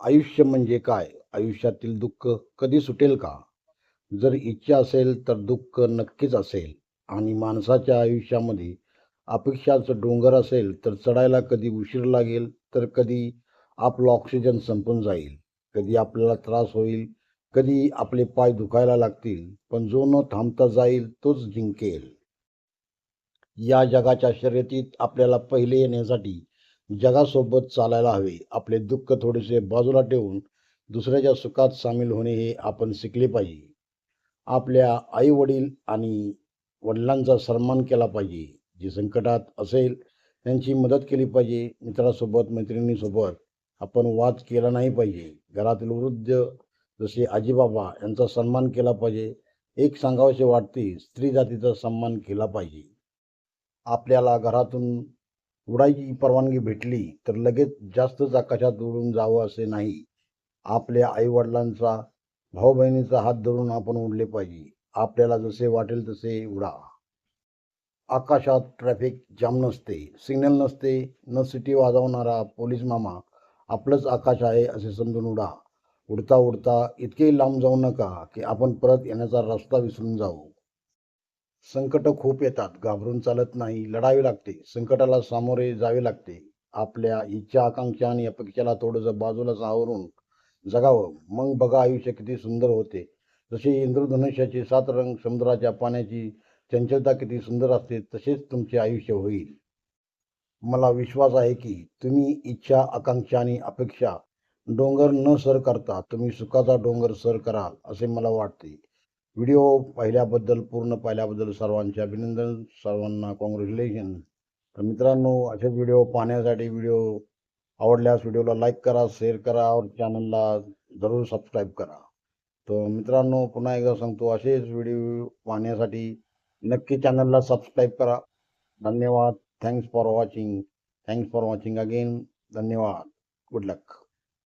आयुष्य म्हणजे काय? आयुष्यातील दुःख कधी सुटेल का? जर इच्छा असेल तर दुःख नक्कीच असेल. आणि माणसाच्या आयुष्यामध्ये अपेक्षाचं डोंगर असेल तर चढायला कधी उशीर लागेल तर कधी आपलं ऑक्सिजन संपून जाईल. कधी आपल्याला त्रास होईल कधी आपले पाय दुखायला लागतील पण जो न थांबता जाईल तोच जिंकेल. या जगाच्या शर्यतीत आपल्याला पहिले येण्यासाठी जगासोबत चालायला हवे. आपले दुःख थोडेसे बाजूला ठेवून दुसऱ्याच्या सुखात सामील होणे हे आपण शिकले पाहिजे. आपल्या आई वडील आणि वडिलांचा सन्मान केला पाहिजे. जे संकटात असेल त्यांची मदत केली पाहिजे. मित्रासोबत मैत्रिणीसोबत आपण वाद केला नाही पाहिजे. घरातील वृद्ध जसे आजीबाबा यांचा सन्मान केला पाहिजे. एक सांगावेसे वाटते स्त्री जातीचा सन्मान केला पाहिजे. आपल्याला घरातून उडायची परवानगी भेटली तर लगेच जास्तच आकाशात उडून जावं असे नाही. आपल्या आईवडिलांचा भाऊ बहिणीचा हात धरून आपण उडले पाहिजे. आपल्याला जसे वाटेल तसे उडा. आकाशात ट्रॅफिक जाम नसते. सिग्नल नसते. न सिटी वाजवणारा पोलीस मामा आपलंच आकाश आहे असे समजून उडा. उडता उडता इतके लांब जाऊ नका की आपण परत येण्याचा रस्ता विसरून जाऊ. संकट खूप येतात. घाबरून चालत नाही. लढावे लागते. संकटाला सामोरे जावे लागते. आपल्या इच्छा आकांक्षा आणि अपेक्षेला थोडंसं बाजूला सावरून जगावं. मग बघा आयुष्य किती सुंदर होते. जसे इंद्रधनुष्याचे सात रंग समुद्राच्या पाण्याची चंचलता किती सुंदर असते तसेच तुमचे आयुष्य होईल. मला विश्वास आहे की तुम्ही इच्छा आकांक्षा आणि अपेक्षा डोंगर न सर करता तुम्ही सुखाचा डोंगर सर कराल असे मला वाटते. व्हिडिओ पाहिल्याबद्दल पूर्ण पाहिल्याबद्दल सर्वांचे अभिनंदन सर्वांना कॉंग्रॅच्युलेशन तर मित्रांनो असेच व्हिडिओ पाहण्यासाठी व्हिडिओ आवडल्यास व्हिडिओला लाईक करा शेअर करा और चॅनलला जरूर सबस्क्राईब करा. तर मित्रांनो पुन्हा एकदा सांगतो असेच व्हिडिओ पाहण्यासाठी नक्की चॅनलला सबस्क्राईब करा. धन्यवाद. Thanks for watching thanks for watching again धन्यवाद. Good luck